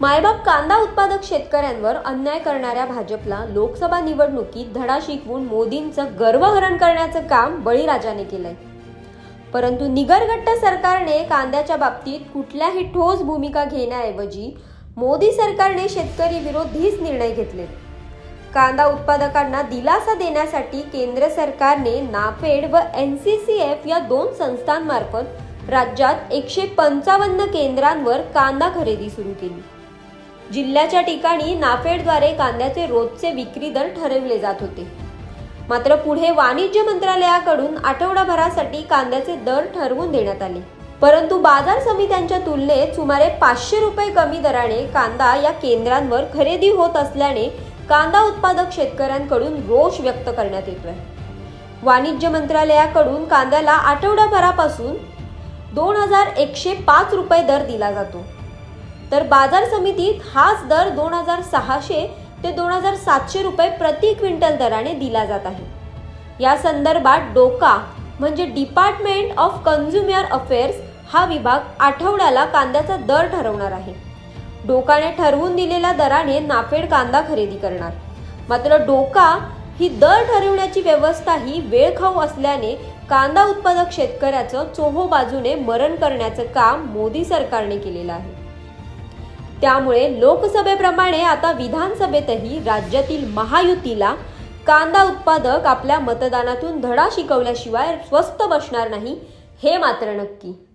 मायबाप कांदा उत्पादक शेतकऱ्यांवर अन्याय करणाऱ्या भाजपला लोकसभा निवडणुकीत धडा शिकवून मोदींचं गर्वहरण करण्याचं काम बळीराजाने केलंय. परंतु निगरगट्ट सरकारने कांद्याच्या बाबतीत कुठल्याही ठोस भूमिका घेण्याऐवजी मोदी सरकारने शेतकरी विरोधीच निर्णय घेतले. कांदा उत्पादकांना दिलासा देण्यासाठी केंद्र सरकारने नाफेड व एन सी सी एफ या दोन संस्थांमार्फत राज्यात एकशे पंचावन्न केंद्रांवर कांदा खरेदी सुरू केली. जिल्ह्याच्या ठिकाणी नाफेडद्वारे कांद्याचे रोजचे विक्री दर ठरवले जात होते. मात्र पुढे वाणिज्य मंत्रालयाकडून आठवडाभरासाठी कांद्याचे दर ठरवून देण्यात आले. परंतु बाजार समित्यांच्या तुलनेत सुमारे पाचशे रुपये कमी दराने कांदा या केंद्रांवर खरेदी होत असल्याने कांदा उत्पादक शेतकऱ्यांकडून रोष व्यक्त करण्यात येतोय. वाणिज्य मंत्रालयाकडून कांद्याला आठवडाभरापासून दोन हजार एकशे पाच रुपये दर दिला जातो. तर बाजार समितीत हाच दर दोन हजार सहाशे ते दोन हजार सातशे रुपये प्रति क्विंटल दराने दिला जात आहे. या संदर्भात डोका म्हणजे डिपार्टमेंट ऑफ कन्झ्युमर अफेअर्स हा विभाग आठवड्याला कांद्याचा दर ठरवणार आहे. डोकाने ठरवून दिलेल्या दराने नाफेड कांदा खरेदी करणार. मात्र डोका ही दर ठरवण्याची व्यवस्था ही वेळखाऊ असल्याने कांदा उत्पादक शेतकऱ्याचं चोहो बाजूने मरण करण्याचं काम मोदी सरकारने केलेलं आहे. त्यामुळे लोकसभेप्रमाणे आता विधानसभेतही राज्यातील महायुतीला कांदा उत्पादक आपल्या मतदानातून धडा शिकवल्याशिवाय स्वस्त बसणार नाही हे मात्र नक्की.